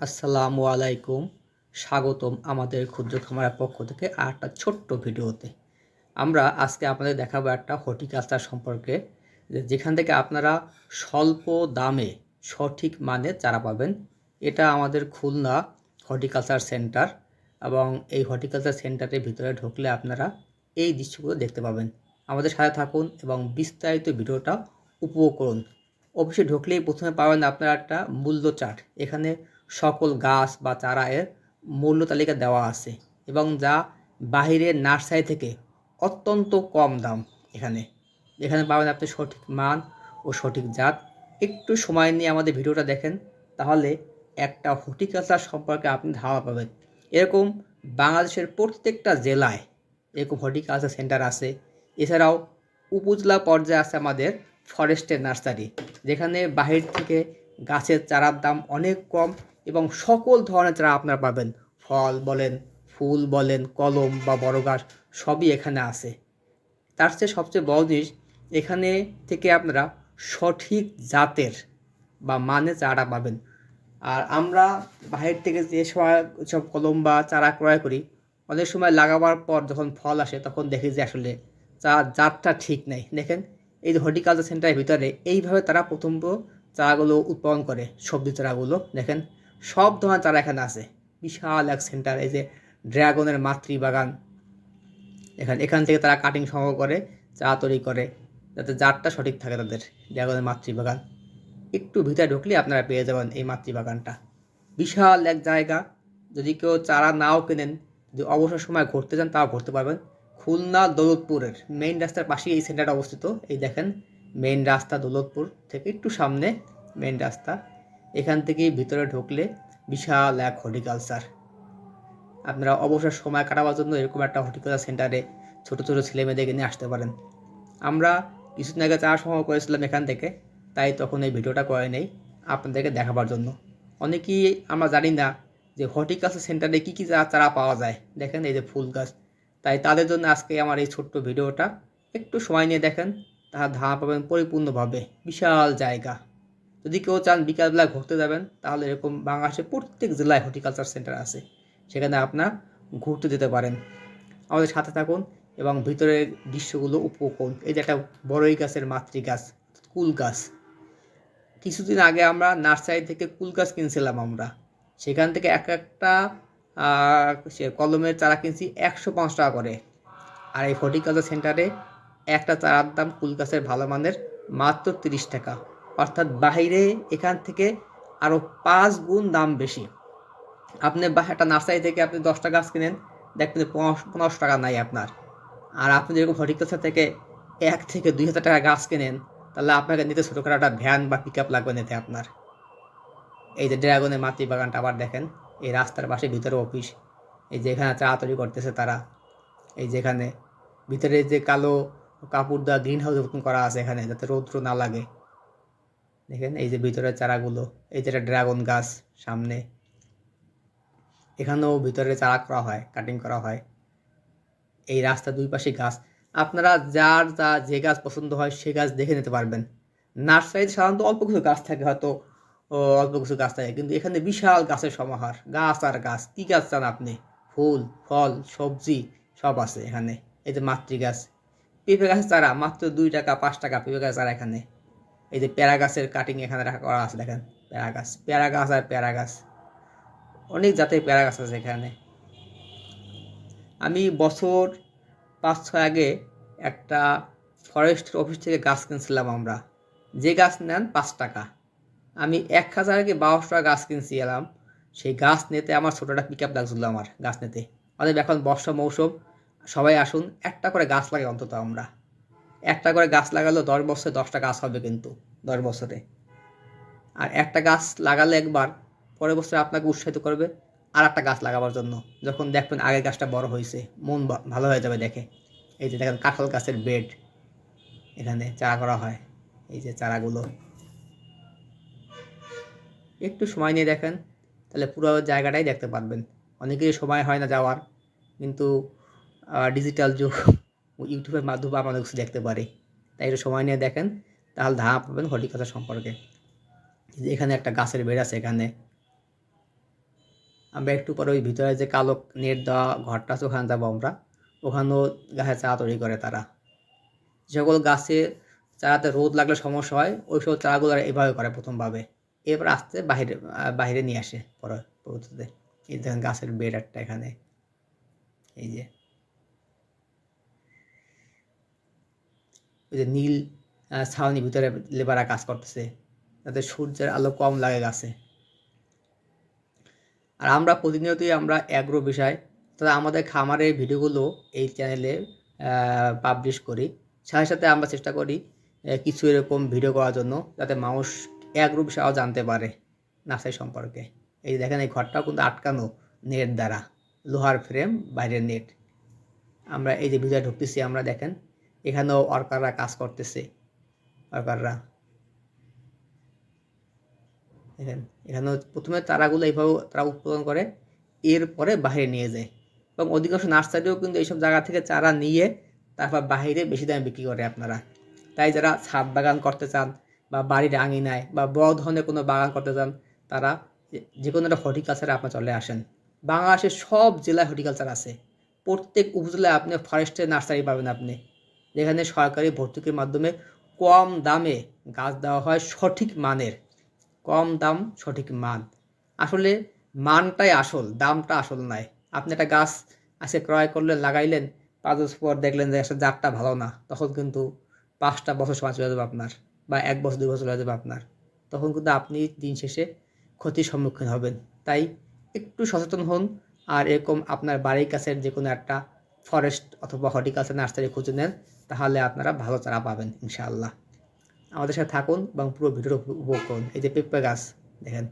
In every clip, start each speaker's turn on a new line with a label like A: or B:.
A: আসসালামু আলাইকুম। স্বাগতম আমাদের ক্ষুদ্র খামারের পক্ষ থেকে আর একটা ছোট্ট ভিডিওতে। আমরা আজকে আপনাদের দেখাবো একটা হর্টিকালচার সম্পর্কে যেখান থেকে আপনারা স্বল্প দামে সঠিক মানে চারা পাবেন। এটা আমাদের খুলনা হর্টিকালচার সেন্টার এবং এই হর্টিকালচার সেন্টারের ভিতরে ঢুকলে আপনারা এই দৃশ্যগুলো দেখতে পাবেন। আমাদের সাথে থাকুন এবং বিস্তারিত ভিডিওটা উপভোগ করুন। অফিসে ঢুকলেই প্রথমে পাবেন আপনারা একটা মূল্য চার্ট। এখানে সকল গাছ বা চারা এর মূল্য তালিকা দেওয়া আছে এবং যা বাহিরের নার্সারি থেকে অত্যন্ত কম দাম এখানে। এখানে পাবেন আপনি সঠিক মান ও সঠিক জাত। একটু সময় নিয়ে আমাদের ভিডিওটা দেখেন, তাহলে একটা হর্টিকালচার সম্পর্কে আপনি ধারণা পাবেন। এরকম বাংলাদেশের প্রত্যেকটা জেলায় এরকম হর্টিকালচার সেন্টার আছে। এছাড়াও উপজেলা পর্যায়ে আছে আমাদের ফরেস্টের নার্সারি, যেখানে বাহির থেকে গাছের চারার দাম অনেক কম এবং সকল ধরনের চারা আপনারা পাবেন। ফল বলেন, ফুল বলেন, কলম বা বড় গাছ সবই এখানে আছে। তার চেয়ে সবচেয়ে বড় জিনিস, এখানে থেকে আপনারা সঠিক জাতের বা মানে চারা পাবেন। আর আমরা বাহির থেকে যে সময় সব কলম বা চারা ক্রয় করি, অনেক সময় লাগাবার পর যখন ফল আসে, তখন দেখি যে আসলে চা জাতটা ঠিক নেই। দেখেন, এই যে হর্টিকালচার সেন্টারের ভিতরে এইভাবে তারা প্রথম চারাগুলো উৎপাদন করে, সবজি চারাগুলো। দেখেন সব ধরনের চারা এখানে আছে। বিশাল এক সেন্টার এই যে ড্রাগনের মাতৃ বাগান এখান এখান থেকে তারা কাটিং সংগ্রহ করে, চা তৈরি করে, যাতে জাতটা সঠিক থাকে তাদের, ড্রাগনের মাতৃ বাগান একটু ভিতরে ঢুকলে আপনারা পেয়ে যাবেন এই মাতৃ বাগানটা বিশাল এক জায়গা, যদি কেউ চারা নাও কেনেন, যদি অবসর সময় ঘুরতে যান তাও ঘুরতে পারবেন। খুলনা দৌলতপুরের মেইন রাস্তার পাশেই এই সেন্টারটা অবস্থিত। এই দেখেন মেইন রাস্তা দৌলতপুর থেকে একটু সামনে মেইন রাস্তা। এখান থেকেই ভিতরে ঢুকলে বিশাল এক হর্টিকালচার। আপনারা অবসর সময় কাটাবার জন্য এরকম একটা হর্টিকালচার সেন্টারে ছোটো ছোটো ছেলেমেয়েদেরকে নিয়ে আসতে পারেন। আমরা কিছুদিন আগে চা সংগ্রহ করেছিলাম এখান থেকে, তাই তখন এই ভিডিওটা করে নেই আপনাদেরকে দেখাবার জন্য। অনেকেই আমরা জানি না যে হর্টিকালচার সেন্টারে কী কী চারা চারা পাওয়া যায়। দেখেন এই যে ফুল গাছ। তাই তাদের জন্য আজকে আমার এই ছোট্ট ভিডিওটা একটু সময় নিয়ে দেখেন তাহা ধারণা পাবেন পরিপূর্ণভাবে। বিশাল জায়গা। যদি কেউ চান বিকালবেলা ঘুরতে যাবেন, তাহলে এরকম বাংলাদেশের প্রত্যেক জেলায় হর্টিকালচার সেন্টার আছে। সেখানে আপনার ঘুরতে যেতে পারেন। আমাদের সাথে থাকুন এবং ভিতরের দৃশ্যগুলো করুন। এই যে একটা বড়ই গাছের মাতৃ গাছ, কুল গাছ। কিছুদিন আগে আমরা নার্সারি থেকে কুল গাছ কিনছিলাম আমরা। সেখান থেকে এক একটা সে কলমের চারা কিনছি একশো পাঁচ টাকা করে। আর এই হর্টিকালচার সেন্টারে একটা চারার দাম কুল গাছের ভালো মানের মাত্র তিরিশ টাকা। অর্থাৎ বাইরে এখান থেকে আরও পাঁচ গুণ দাম বেশি। আপনি একটা নার্সারি থেকে আপনি দশটা গাছ কিনেন, দেখবেন পনেরোশো টাকা নাই আপনার। আর আপনি যেরকম হর্টিকালচার থেকে এক থেকে দুই হাজার টাকা গাছ কেনেন, তাহলে আপনাকে নিতে ছোটো ছোটোখাটো একটা ভ্যান বা পিক আপ লাগবে নিতে আপনার। এই যে ড্রাগনের মাতৃ বাগানটা আবার দেখেন, এই রাস্তার পাশে ভিতরে অফিস এই যে এখানে চা তৈরি করতেছে তারা, এই যেখানে ভিতরে যে কালো কাপড় দেওয়া গ্রিন হাউস করা আছে এখানে, যাতে রৌদ্র না লাগে। দেখেন এই যে ভিতরের চারাগুলো, এই যে একটা ড্রাগন গাছ সামনে। এখানেও ভিতরে চারা করা হয় কাটিং করা হয়। এই রাস্তা দুই পাশে গাছ। আপনারা যার যা যে গাছ পছন্দ হয় সে গাছ দেখে নিতে পারবেন। নার্সারিতে সাধারণত অল্প কিছু গাছ থাকে, হয়তো অল্প কিছু গাছ থাকে। কিন্তু এখানে বিশাল গাছের সমাহার। গাছ আর গাছ। কী গাছ চান আপনি? ফুল, ফল, সবজি, সব আছে এখানে। এই যে মাতৃ গাছ পেঁপে গাছের চারা, মাত্র দুই টাকা, পাঁচ টাকা পেঁপে গাছ চারা এখানে। এই যে প্যারা গাছের কাটিং এখানে রাখা করা আছে, দেখেন। প্যারা গাছ প্যারা গাছ আর প্যারা গাছ। অনেক জাতের প্যারা গাছ আছে এখানে। আমি বছর পাঁচ ছয় আগে একটা ফরেস্ট অফিস থেকে গাছ কিনছিলাম আমরা। যে গাছ নেন পাঁচ টাকা। আমি এক হাজার আগে বারোশো টাকা গাছ কিনছি এলাম। সেই গাছ নিতে আমার ছোটোটা পিক আপ লাগছিল আমার গাছ নিতে। অতএব এখন বর্ষা মৌসুম, সবাই আসুন, একটা করে গাছ লাগে অন্তত আমরা। একটা করে গাছ লাগালেও দশ বছরে দশটা গাছ হবে কিন্তু, দশ বছরে। আর একটা গাছ লাগালে একবার, পরের বছর আপনাকে উৎসাহিত করবে আর একটা গাছ লাগাবার জন্য। যখন দেখবেন আগের গাছটা বড় হয়েছে, মন ভালো হয়ে যাবে দেখে। এই যে দেখেন কাঁঠাল গাছের বেড, এখানে চারা করা হয়, এই যে চারাগুলো। একটু সময় নিয়ে দেখেন, তাহলে পুরো জায়গাটাই দেখতে পারবেন। অনেকেরই সময় হয় না যাওয়ার, কিন্তু ডিজিটাল যুগ ইউটিউবের মাধ্যমে আমাদের কিছু দেখতে পারি। তাই একটু সময় নিয়ে দেখেন তাহলে ধারণা পাবেন হর্টিকালচার সম্পর্কে। এখানে একটা গাছের বেড আছে এখানে। আমরা একটু পরে ওই ভিতরে যে কালো নেট দেওয়া ঘরটা আছে ওখানে যাব আমরা। ওখানেও গাছের চারা তৈরি করে তারা। সকল গাছে চারাতে রোদ লাগলে সমস্যা হয় ওই সব চারাগুলো এভাবে করে প্রথমভাবে। এরপর আস্তে বাইরে আহ, বাইরে নিয়ে আসে পরে পরবর্তীতে। এই দেখেন গাছের বেড একটা এখানে। এই যে। ওই যে নীল আহ, ছাউনির ভিতরে লেবাররা কাজ করতেছে। যাতে সূর্যের আলো কম লাগে গাছে। আর আমরা প্রতিনিয়তই আমরা অ্যাগ্রো বিষয় তবে আমাদের খামারের ভিডিওগুলো এই চ্যানেলে পাবলিশ করি। সাথে সাথে আমরা চেষ্টা করি কিছু এরকম ভিডিও করার জন্য যাতে মানুষ অ্যাগ্রো বিষয়ও জানতে পারে নার্সারি সম্পর্কে। এই যে দেখেন এই ঘরটাও কিন্তু আটকানো নেট দ্বারা লোহার ফ্রেম বাইরের নেট। আমরা এই যে ভিডিও ঢুকতেছি আমরা দেখেন এখানেও ওয়ার্কাররা কাজ করতেছে। ওয়ার্কাররা দেখেন, এখানেও প্রথমে তারাগুলো এইভাবে তারা উৎপাদন করে, এরপরে বাইরে নিয়ে যায়। এবং অধিকাংশ নার্সারিও কিন্তু এইসব জায়গা থেকে চারা নিয়ে তারপর বাইরে বেশি দামে বিক্রি করে আপনারা। তাই যারা ছাদ বাগান করতে চান বা বাড়ির আঙিনায় বা বড় ধরনের কোনো বাগান করতে চান, তারা যে কোনো একটা হর্টিকালচারে আপনার চলে আসেন। বাংলাদেশের সব জেলায় হর্টিকালচার আছে। প্রত্যেক উপজেলায় আপনি ফরেস্টের নার্সারি পাবেন আপনি। যেখানে সরকারি ভর্তুকির মাধ্যমে কম দামে গাছ দেওয়া হয় সঠিক মানের। কম দাম, সঠিক মান। আসলে মানটাই আসল, দামটা আসল নয় আপনি একটা গাছ আজকে ক্রয় করলেন, লাগাইলেন, পাঁচ বছর পর দেখলেন যে আসলে জাতটা ভালো না, তখন কিন্তু পাঁচটা বছর সময় চলে যাবে আপনার বা এক বছর, দুই বছর চলে যাবে আপনার। তখন কিন্তু আপনি দিন শেষে ক্ষতির সম্মুখীন হবেন। তাই একটু সচেতন হন আর এরকম আপনার বাড়ির কাছের যে কোনো একটা ফরেস্ট অথবা হর্টিকালচার নার্সারি খুঁজে নেন। তাহলে আপনারা ভালো চারা পাবেন, ইনশাআল্লাহ। আমাদের সাথে থাকুন এবং পুরো ভিডিওটা উপ- উপভোগ করুন। এই যে পেঁপে গাছ, দেখেন।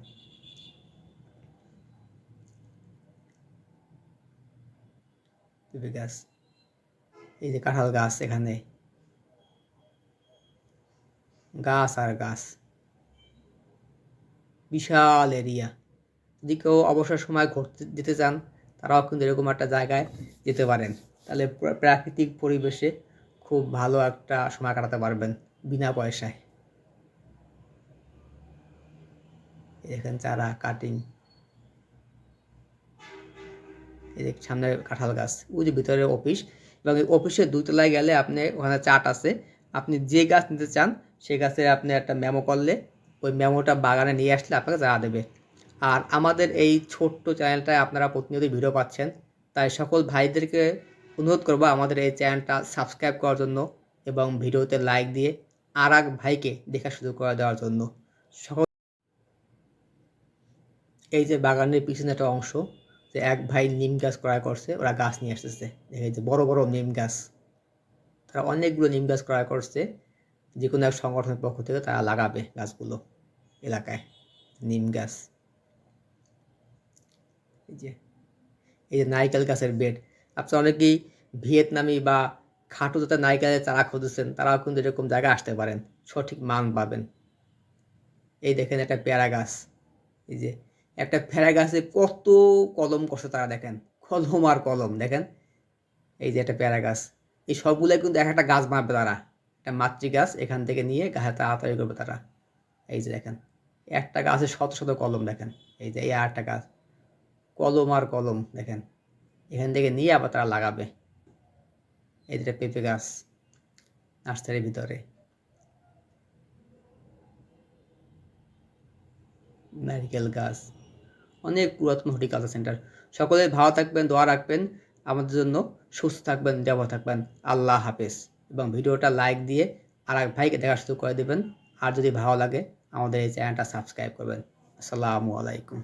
A: পেঁপে গাছ, এই যে কাঁঠাল গাছ এখানে। গাছ আর গাছ। বিশাল এরিয়া। যদি কেউ অবসর সময় ঘুরতে যেতে চান, তারাও কিন্তু এরকম একটা জায়গায় যেতে পারেন। তাহলে প্রাকৃতিক পরিবেশে খুব ভালো একটা সময় কাটাতে পারবেন বিনা পয়সায়। এই দেখেন চারা কাটিং যে সামনে কাঁঠাল গাছ, ওই যে ভিতরে অফিস এবং এই অফিসের দুতলায় গেলে আপনি ওখানে চার্ট আছে। আপনি যে গাছ নিতে চান সেই গাছের আপনি একটা মেমো করলে, ওই মেমোটা বাগানে নিয়ে আসলে আপনাকে চারা দেবে। আর আমাদের এই ছোট্ট চ্যানেলটায় আপনারা প্রতিনিয়ত ভিডিও পাচ্ছেন। তাই সকল ভাইদেরকে অনুরোধ করব আমাদের এই চ্যানেলটা সাবস্ক্রাইব করার জন্য এবং ভিডিওতে লাইক দিয়ে আর এক ভাইকে দেখা শুরু করে দেওয়ার জন্য। সকল এই যে বাগানের পিছনে একটা অংশ, যে এক ভাই নিম গাছ ক্রয় করছে, ওরা গাছ নিয়ে আসতেছে। দেখে যে বড় বড় নিম গাছ। তারা অনেকগুলো নিম গাছ ক্রয় করছে, যে কোনো এক সংগঠনের পক্ষ থেকে তারা লাগাবে গাছগুলো এলাকায়, নিম গাছ। এই যে এই যে নারকেল গাছের বেড। আপনারা অনেকেই ভিয়েতনামি বা খাটো জাতের নারকেলের চারা খুঁজেছেন, তারাও কিন্তু এরকম জায়গায় আসতে পারেন, সঠিক মান পাবেন। এই দেখেন একটা পেয়ারা গাছ, এই যে একটা পেয়ারা গাছে কত কলম কষে তারা দেখেন, কলম আর কলম দেখেন, এই যে একটা পেয়ারা গাছ, এই সবগুলোই কিন্তু এক একটা গাছ বানাবে তারা, একটা মাতৃ গাছ এখান থেকে নিয়ে গাছে তাড়াতাড়ি করবে তারা, এই যে দেখেন, একটা গাছে শত শত কলম দেখেন, এই যে এই আর একটা গাছ, কলম আর কলম দেখেন এখান থেকে নিয়ে আবার তারা লাগাবে। এই যেটা পেঁপে গাছ নার্সারির ভিতরে। নারিকেল গাছ, অনেক পুরাতন হর্টিকালচার সেন্টার। সকলে ভালো থাকবেন, দোয়া রাখবেন। আমাদের জন্য সুস্থ থাকবেন দেওয়া থাকবেন। আল্লাহ হাফেজ। এবং ভিডিওটা লাইক দিয়ে আর এক ভাইকে দেখা শুরু করে দেবেন। আর যদি ভালো লাগে, আমাদের এই চ্যানেলটা সাবস্ক্রাইব করবেন। আসসালামু আলাইকুম।